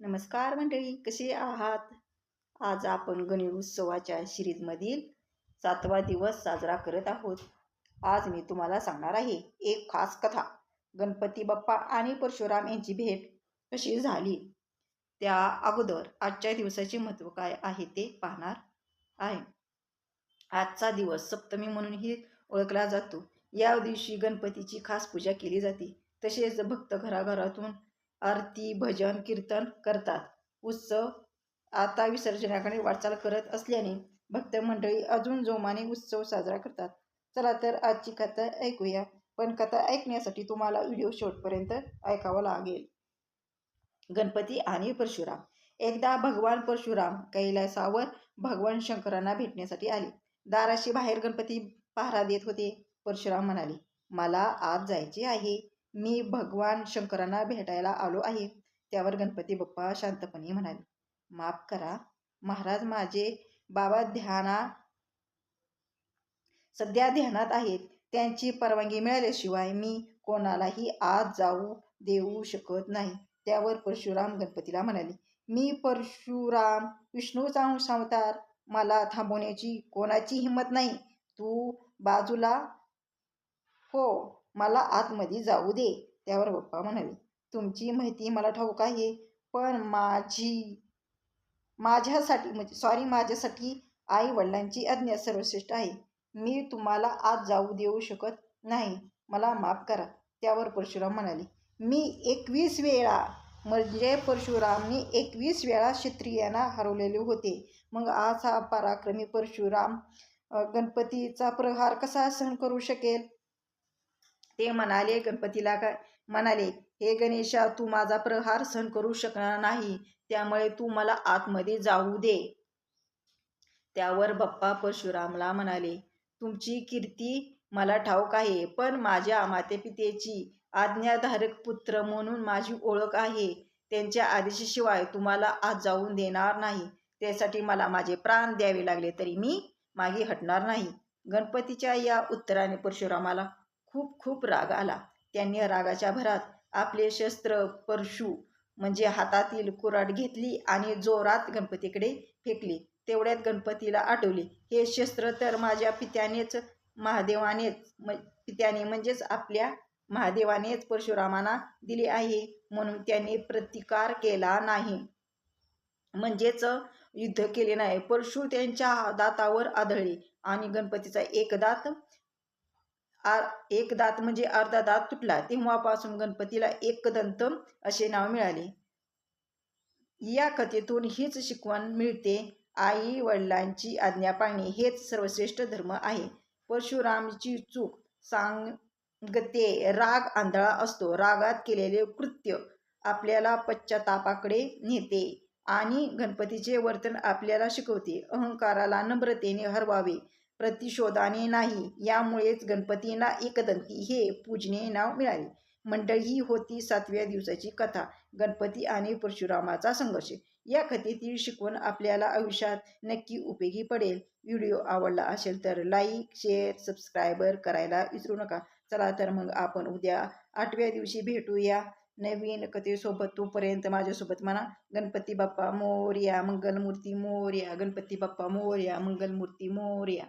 नमस्कार मंडळी कसे आहात? आज आपण गणेश उत्सवाच्या सिरीजमधील सातवा दिवस साजरा करत आहोत. आज मी तुम्हाला सांगणार आहे एक खास कथा. गणपती बाप्पा आणि परशुराम यांची भेट कशी झाली? त्या अगोदर आजच्या दिवसाचे महत्त्व काय आहे ते पाहणार आहे. आजचा दिवस सप्तमी म्हणूनही ओळखला जातो. या दिवशी गणपतीची खास पूजा केली जाते. तसेच भक्त घराघरातून आरती भजन कीर्तन करतात. उत्सव आता विसर्जनाकडे वाटचाल करत असल्याने भक्त मंडळी अजून जोमाने उत्सव साजरा करतात. चला तर आजची कथा ऐकूया. पण कथा ऐकण्यासाठी तुम्हाला व्हिडिओ शेवटपर्यंत ऐकावं लागेल. गणपती आणि परशुराम. एकदा भगवान परशुराम कैलासावर भगवान शंकरांना भेटण्यासाठी आले. दाराशी बाहेर गणपती पहारा देत होते. परशुराम म्हणाले मला आज जायचे आहे. मी भगवान शंकरांना भेटायला आलो आहे. त्यावर गणपती बाप्पा शांतपणे म्हणाले माफ करा महाराज माझे बाबा ध्याना सध्या ध्यानात आहेत. त्यांची परवानगी मिळाल्याशिवाय मी कोणालाही आज जाऊ देऊ शकत नाही. त्यावर परशुराम गणपतीला म्हणाले मी परशुराम विष्णूचा अंशावतार मला थांबवण्याची कोणाची हिंमत नाही. तू बाजूला हो. मला आतमध्ये जाऊ दे त्यावर पप्पा म्हणाले. तुमची माहिती मला ठाऊक आहे पण माझी माझ्यासाठी म्हणजे सॉरी माझ्यासाठी आई वडिलांची आज्ञा सर्वश्रेष्ठ आहे. मी तुम्हाला आत जाऊ देऊ शकत नाही. मला माफ करा त्यावर परशुराम म्हणाले. मी एकवीस वेळा म्हणजे परशुरामने एकवीस वेळा क्षत्रियांना हरवलेले होते. मग आज हा पराक्रमी परशुराम गणपतीचा प्रहार कसा सहन करू शकेल? ते म्हणाले गणपतीला काय? म्हणाले हे गणेशा तू माझा प्रहार सहन करू शकणार नाही त्यामुळे तू मला आतमध्ये जाऊ दे. त्यावर बाप्पा परशुरामला म्हणाले तुमची कीर्ती मला ठाऊक आहे पण माझ्या मातेपितेची आज्ञाधारक पुत्र म्हणून माझी ओळख आहे. त्यांच्या आदेशाशिवाय तुम्हाला आज जाऊन देणार नाही. त्यासाठी मला माझे प्राण द्यावे लागले तरी मी मागे हटणार नाही. गणपतीच्या या उत्तराने परशुरामाला खूप खूप राग आला. त्यांनी रागाच्या भरात आपले शस्त्र परशु म्हणजे हातातील कुराड घेतली आणि जोरात गणपतीकडे फेकली. तेवढ्यात गणपतीला आठवले हे शस्त्र तर माझ्या पित्यानेच महादेवानेच म पित्याने म्हणजेच आपल्या महादेवानेच परशुरामांना दिले आहे. म्हणून त्यांनी प्रतिकार केला नाही. म्हणजेच युद्ध केले नाही. परशु त्यांच्या दातावर आदळले आणि गणपतीचा एक दात एक दात म्हणजे अर्धा दात तुटला तेव्हापासून गणपतीला एकदंत असे नाव मिळाले. या कथेतून हीच शिकवण मिळते. आई वडिलांची आज्ञा पाळणे हेच सर्वश्रेष्ठ धर्म आहे. परशुरामची चूक सांगते. राग आंधळा असतो. रागात केलेले कृत्य आपल्याला पश्चातापाकडे नेते आणि गणपतीचे वर्तन आपल्याला शिकवते. अहंकाराला नम्रतेने हरवावे. प्रतिशोधाने नाही. यामुळेच गणपतींना एकदंती हे पूजने नाव मिळाले. मंडळ ही होती सातव्या दिवसाची कथा. गणपती आणि परशुरामाचा संघर्ष. या कथेतील शिकवण आपल्याला आयुष्यात नक्की उपयोगी पडेल. व्हिडिओ आवडला असेल तर लाईक शेअर सबस्क्रायबर करायला विसरू नका. चला तर मग आपण उद्या आठव्या दिवशी भेटूया. नवीन कथेसोबत तोपर्यंत माझ्यासोबत म्हणा. गणपती बाप्पा मोर्या मंगलमूर्ती मोर्या. गणपती बाप्पा मोर्या मंगलमूर्ती मोर्या.